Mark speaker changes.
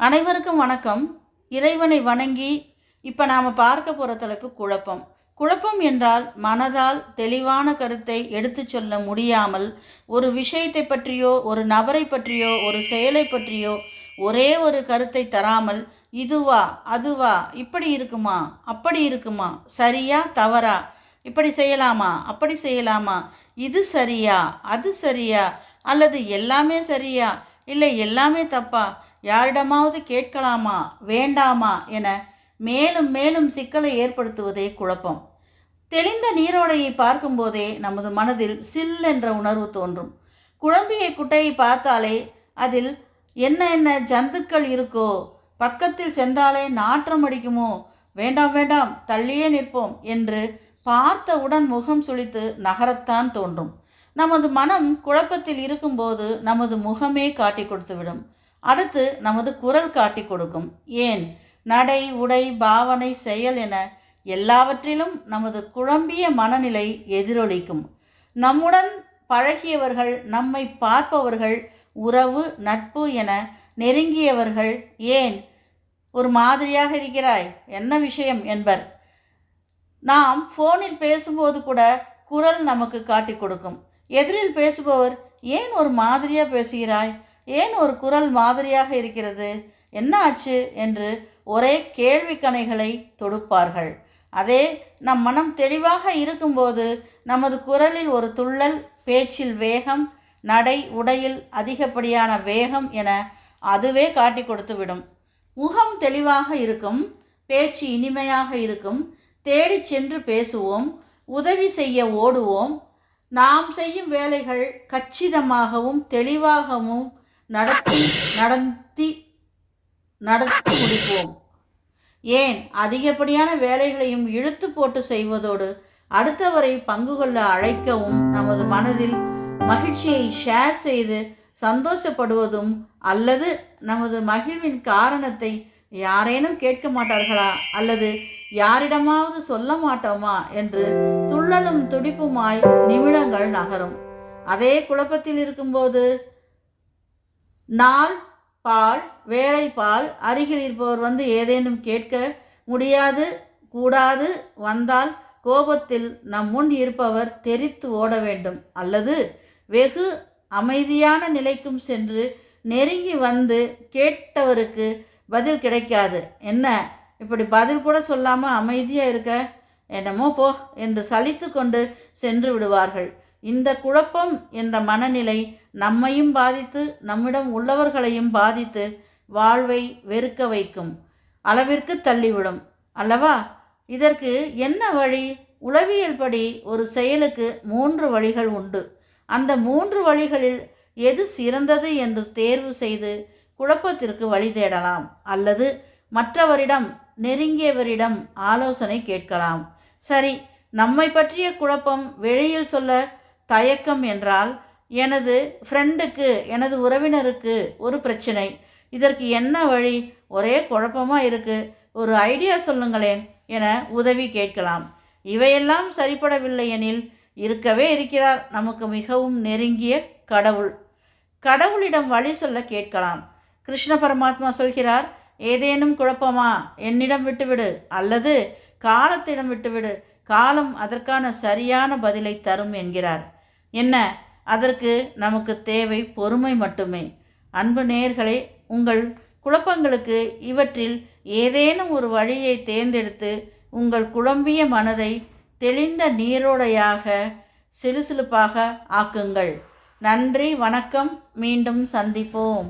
Speaker 1: அனைவருக்கும் வணக்கம். இறைவனை வணங்கி இப்போ நாம் பார்க்க போகிற தலைப்பு குழப்பம். குழப்பம் என்றால் மனதால் தெளிவான கருத்தை எடுத்துச் சொல்ல முடியாமல் ஒரு விஷயத்தை பற்றியோ ஒரு நபரை பற்றியோ ஒரு செயலை பற்றியோ ஒரே ஒரு கருத்தை தராமல் இதுவா அதுவா இப்படி இருக்குமா அப்படி இருக்குமா சரியா தவறா இப்படி செய்யலாமா அப்படி செய்யலாமா இது சரியா அது சரியா அல்லது எல்லாமே சரியா இல்லை எல்லாமே தப்பா யாரிடமாவது கேட்கலாமா வேண்டாமா என மேலும் மேலும் சிக்கலை ஏற்படுத்துவதே குழப்பம். தெளிந்த நீரோடையை பார்க்கும்போதே நமது மனதில் சில் என்ற உணர்வு தோன்றும். குழம்பிய குட்டையை பார்த்தாலே அதில் என்ன என்ன ஜந்துக்கள் இருக்கோ பக்கத்தில் சென்றாலே நாற்றம் அடிக்குமோ வேண்டாம் வேண்டாம் தள்ளியே நிற்போம் என்று பார்த்தவுடன் முகம் சுழித்து நகரத்தான் தோன்றும். நமது மனம் குழப்பத்தில் இருக்கும்போது நமது முகமே காட்டி கொடுத்துவிடும். அடுத்து நமது குரல் காட்டி கொடுக்கும். ஏன்? நடை உடை பாவனை செயல் என எல்லாவற்றிலும் நமது குழம்பிய மனநிலை எதிரொலிக்கும். நம்முடன் பழகியவர்கள் நம்மை பார்ப்பவர்கள் உறவு நட்பு என நெருங்கியவர்கள் ஏன்? ஒரு மாதிரியாக இருக்கிறாய். என்ன விஷயம் என்பர். நாம் ஃபோனில் பேசும்போது கூட குரல் நமக்கு காட்டி கொடுக்கும். எதிரில் பேசுபவர் ஏன் ஒரு மாதிரியாக பேசுகிறாய்? ஏன் ஒரு குரல் மாதிரியாக இருக்கிறது? என்ன ஆச்சு? என்று ஒரே கேள்வி கணைகளை தொடுப்பார்கள். அதே நம் மனம் தெளிவாக இருக்கும்போது நமது குரலில் ஒரு துள்ளல் பேச்சில் வேகம் நடை உடையில் அதிகப்படியான வேகம் என அதுவே காட்டி கொடுத்துவிடும். முகம் தெளிவாக இருக்கும் பேச்சு இனிமையாக இருக்கும் தேடி சென்று பேசுவோம் உதவி செய்ய ஓடுவோம் நாம் செய்யும் வேலைகள் கச்சிதமாகவும் தெளிவாகவும் நடத்தி நடத்தி நடத்தி முடிப்போம். ஏன்? அதிகப்படியான வேலைகளையும் இழுத்து போட்டு செய்வதோடு அடுத்தவரை பங்கு கொள்ள அழைக்கவும் நமது மனதில் மகிழ்ச்சியை ஷேர் செய்து சந்தோஷப்படுவதும் அல்லது நமது மகிழ்வின் காரணத்தை யாரேனும் கேட்க மாட்டார்களா? அல்லது யாரிடமாவது சொல்ல மாட்டோமா? என்று துள்ளலும் துடிப்புமாய் நிமிடங்கள் நகரும். அதே குழப்பத்தில் இருக்கும்போது நாள் பால் வேலை பால் அருகில் இருப்பவர் வந்து ஏதேனும் கேட்க முடியாது கூடாது வந்தால் கோபத்தில் நம் முன் இருப்பவர் தெரித்து ஓட வேண்டும். அல்லது வெகு அமைதியான நிலைக்கும் சென்று நெருங்கி வந்து கேட்டவருக்கு பதில் கிடைக்காது. என்ன? இப்படி பதில் கூட சொல்லாமல் அமைதியாக இருக்க? என்னமோ போ என்று சலித்து கொண்டு சென்று விடுவார்கள். இந்த குழப்பம் என்ற மனநிலை நம்மையும் பாதித்து நம்மிடம் உள்ளவர்களையும் பாதித்து வாழ்வை வெறுக்க வைக்கும். அளவிற்கு தள்ளிவிடும். அல்லவா? இதற்கு என்ன வழி? உளவியல் படி ஒரு செயலுக்கு மூன்று வழிகள் உண்டு. அந்த மூன்று வழிகளில் எது சிறந்தது என்று தேர்வு செய்து குழப்பத்திற்கு வழி தேடலாம். அல்லது மற்றவரிடம் நெருங்கியவரிடம் ஆலோசனை கேட்கலாம். சரி நம்மை பற்றிய குழப்பம் வெளியில் சொல்ல தயக்கம் என்றால் எனது ஃப்ரெண்டுக்கு எனது உறவினருக்கு ஒரு பிரச்சனை. இதற்கு என்ன வழி? ஒரே குழப்பமாக இருக்குது ஒரு ஐடியா சொல்லுங்களேன் என உதவி கேட்கலாம். இவையெல்லாம் சரிப்படவில்லை எனில் இருக்கவே இருக்கிறார் நமக்கு மிகவும் நெருங்கிய கடவுள். கடவுளிடம் வழி சொல்ல கேட்கலாம். கிருஷ்ண பரமாத்மா சொல்கிறார் ஏதேனும் குழப்பமா? என்னிடம் விட்டுவிடு. அல்லது காலத்திடம் விட்டுவிடு. காலம் அதற்கான சரியான பதிலை தரும் என்கிறார். என்ன? அதற்கு நமக்கு தேவை பொறுமை மட்டுமே. அன்பு நேர்களே உங்கள் குழப்பங்களுக்கு இவற்றில் ஏதேனும் ஒரு வழியை தேர்ந்தெடுத்து உங்கள் குழம்பிய மனதை தெளிந்த நீரோடையாக சிலுசிலுப்பாக ஆக்குங்கள். நன்றி வணக்கம். மீண்டும் சந்திப்போம்.